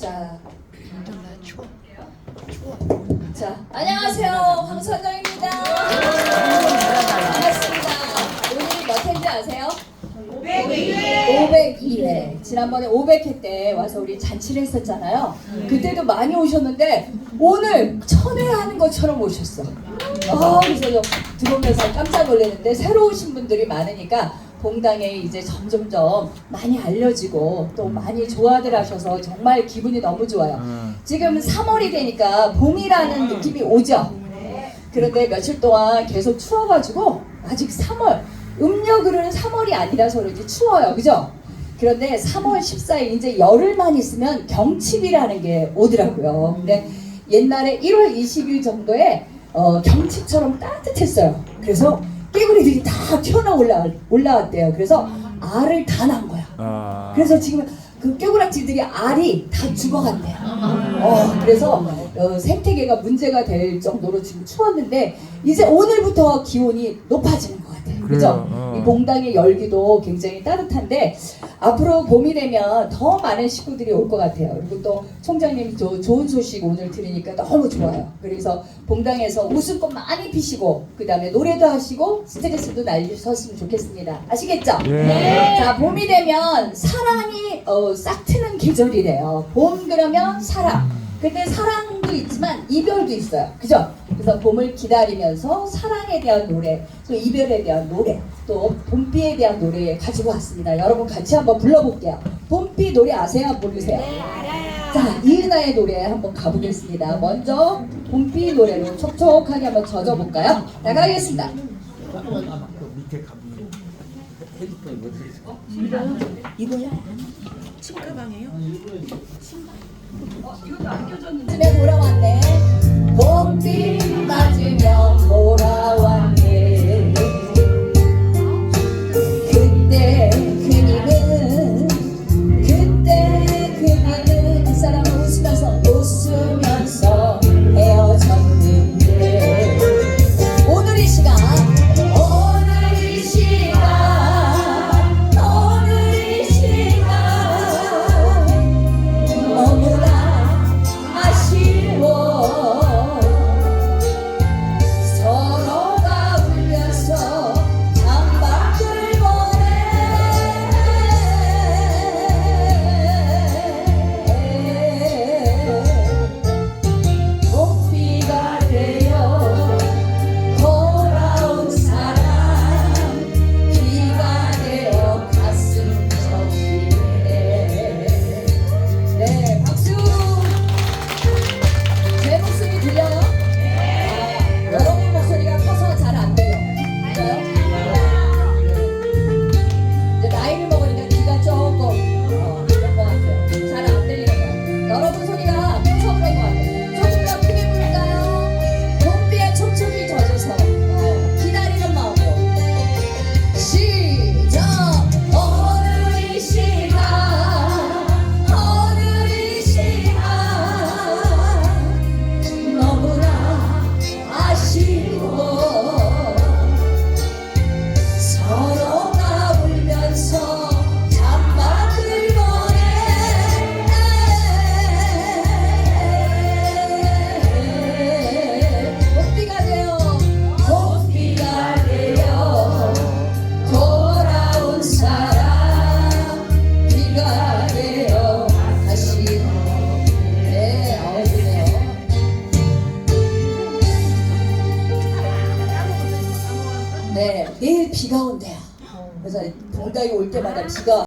자. 자, 안녕하세요. 황선정입니다. 반갑습니다. 오늘이 몇 회인지 아세요? 502회. 502회. 지난번에 500회 때 와서 우리 잔치를 했었잖아요. 그때도 많이 오셨는데 오늘 천회 하는 것처럼 오셨어. 아, 그래서 들어오면서 깜짝 놀랐는데 새로 오신 분들이 많으니까 봉당에 이제 점점점 많이 알려지고 또 많이 좋아들 하셔서 정말 기분이 너무 좋아요. 지금 3월이 되니까 봄이라는 느낌이 오죠? 그런데 며칠 동안 계속 추워가지고 아직 3월 음력으로는 3월이 아니라서 그런지 추워요 그죠? 그런데 3월 14일 이제 열흘만 있으면 경칩이라는 게 오더라고요 근데 옛날에 1월 20일 정도에 어, 경칩처럼 따뜻했어요 그래서 깨구리들이 다 튀어나와 올라, 올라왔대요 그래서 알을 다 낳은 거야 아. 그래서 지금 그 깨구락지들이 알이 다 죽어간대요. 어, 그래서 어, 생태계가 문제가 될 정도로 지금 추웠는데 이제 오늘부터 기온이 높아지는 것 같아 요. 그죠? 어. 이 봉당의 열기도 굉장히 따뜻한데 앞으로 봄이 되면 더 많은 식구들이 올 것 같아요. 그리고 또 총장님이 또 좋은 소식 오늘 들으니까 너무 좋아요. 그래서 봉당에서 웃음꽃 많이 피시고 그 다음에 노래도 하시고 스트레스도 날리셨으면 좋겠습니다. 아시겠죠? 예. 자, 봄이 되면 사랑이 어, 싹 트는 계절이래요. 봄 그러면 사랑. 근데 사랑도 있지만 이별도 있어요. 그죠? 그래서 봄을 기다리면서 사랑에 대한 노래, 또 이별에 대한 노래, 또 봄비에 대한 노래 가지고 왔습니다. 여러분 같이 한번 불러볼게요. 봄비 노래 아세요? 모르세요? 네, 알아요. 자, 이은아의 노래 한번 가보겠습니다. 먼저 봄비 노래로 촉촉하게 한번 젖어볼까요? 나가겠습니다. 밑에 가비. 핸드폰 이거야? 침가방이에요? 집에 돌아왔네 봄비 맞으며 네 내일 비가 온대요. 그래서 동닭이 올 때마다 비가